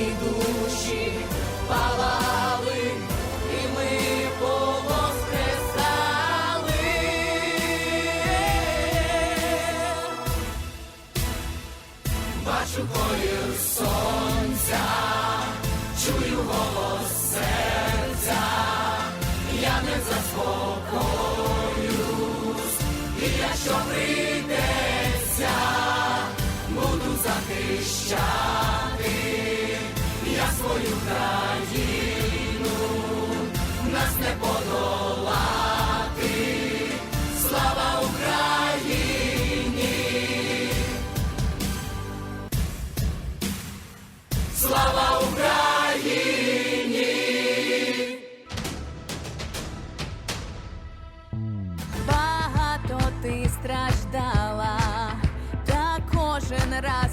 і душі палали, і ми повоскресали. Бачу колір сонця, чую голос серця, я не заспокоюсь, і якщо прийдеться, буду захищати. ra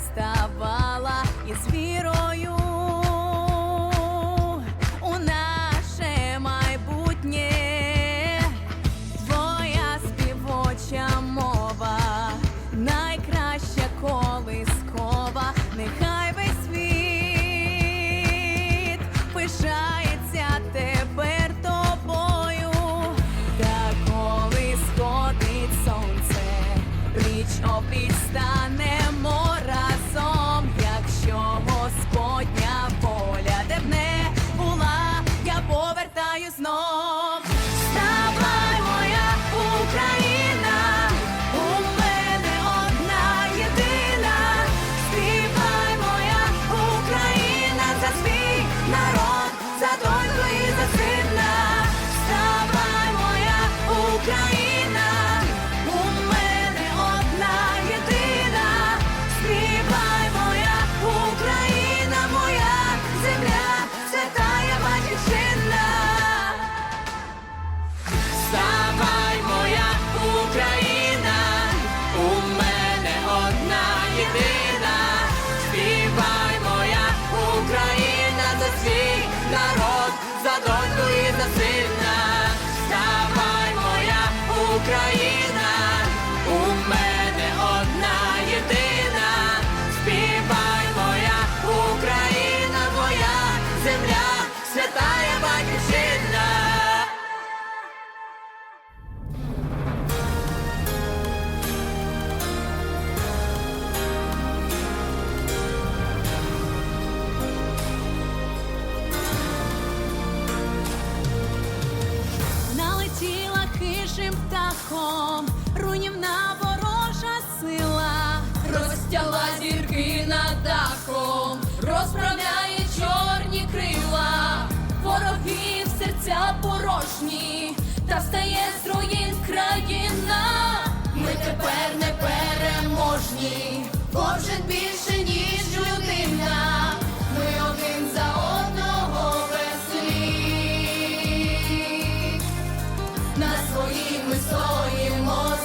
Країна, у мене одна єдина, співай моя Україна, моя земля. розправляє чорні крила, ворогів серця порожні, та встає з руїн країна. Ми тепер не переможні, кожен більше, ніж людина. Ми один за одного веселі, на своїх ми стоїмо.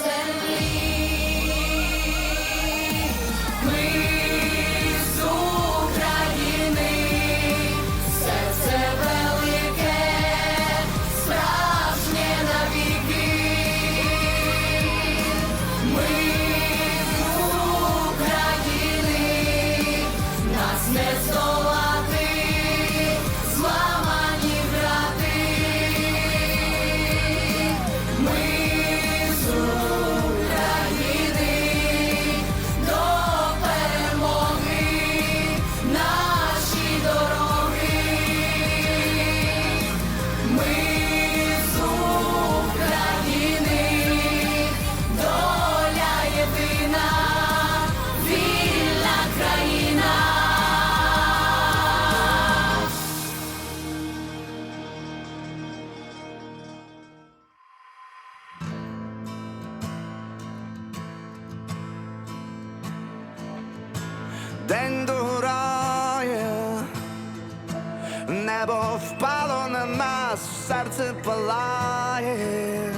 палає,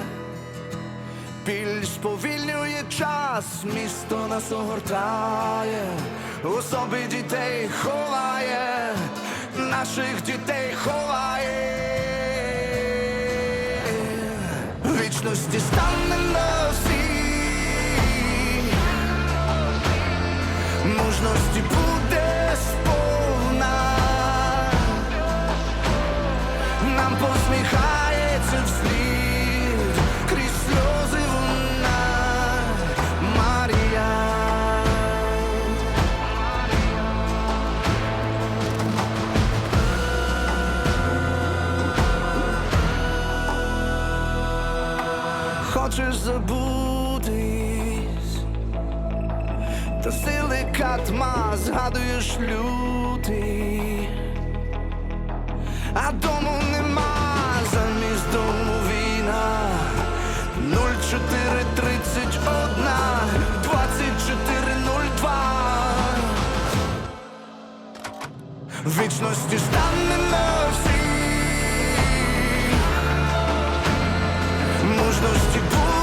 біль сповільнює час, місто нас огортає, особи дітей ховає, наших дітей ховає, вічності стане на всі, мужності буде сповна. нам посміхати вслід крізь сльози вона Марія. Хочеш забутись, та сили катма згадуєш лютий, а дому нема Вічності стане на всі мужності буде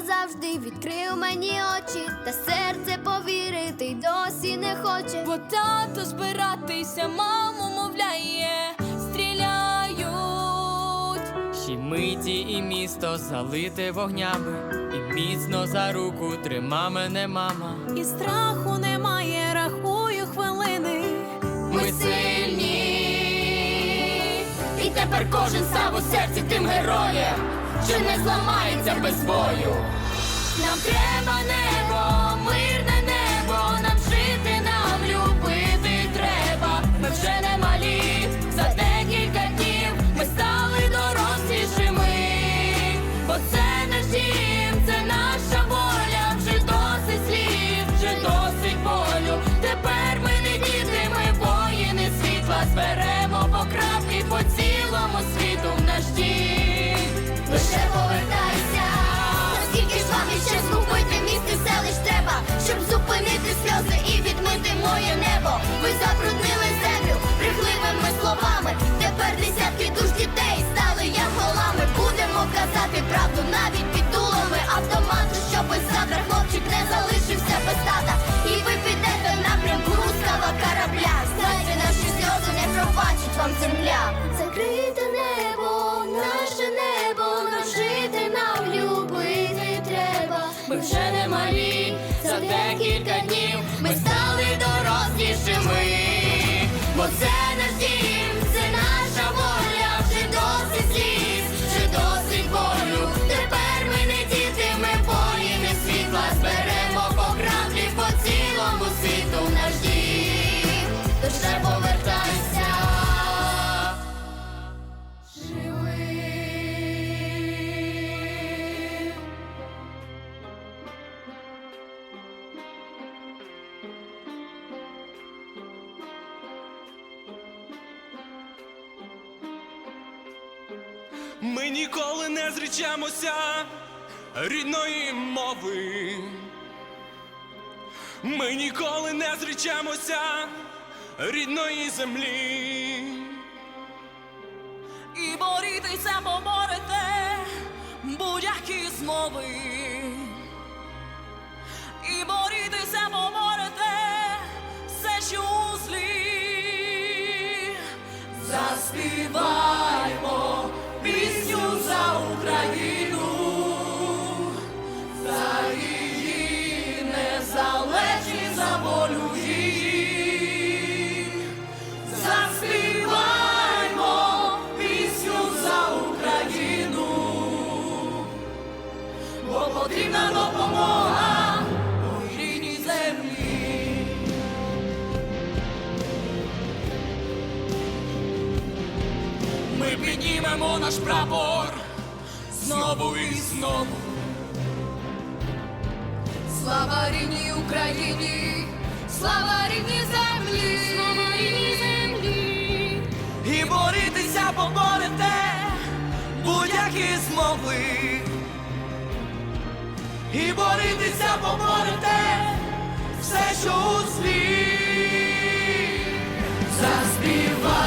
назавжди відкрив мені очі, та серце повірити й досі не хоче. Бо тато збиратися, маму мовляє, стріляють. Ще миті і місто залите вогнями, і міцно за руку трима мене мама. І страху немає, рахую хвилини. Ми сильні, І тепер кожен став у серці тим героєм, що не зламається без бою. Нам треба небо, казати правду навіть під дулами автомату, щоби завтра хлопчик не залишився без тата. І ви підете напрямку руского корабля. Знайте наші сльози не пробачить вам земля. Закрите небо, наше небо, нам жити, нам любити треба. ми вже не малі, за декілька днів ми стали дорослішими. Бо це наш Ми ніколи не зречемося рідної мови. Ми ніколи не зречемося рідної землі. І борітися поборете будь-які змови. І борітися поборете все, що у злі. Заспіваймо піднімемо наш прапор знову і знову. Слава рідній Україні, слава рідній землі, Слава рідній землі, І борітися поборете будь-які змови. І борітися поборете все, що у злі. Заспіваємо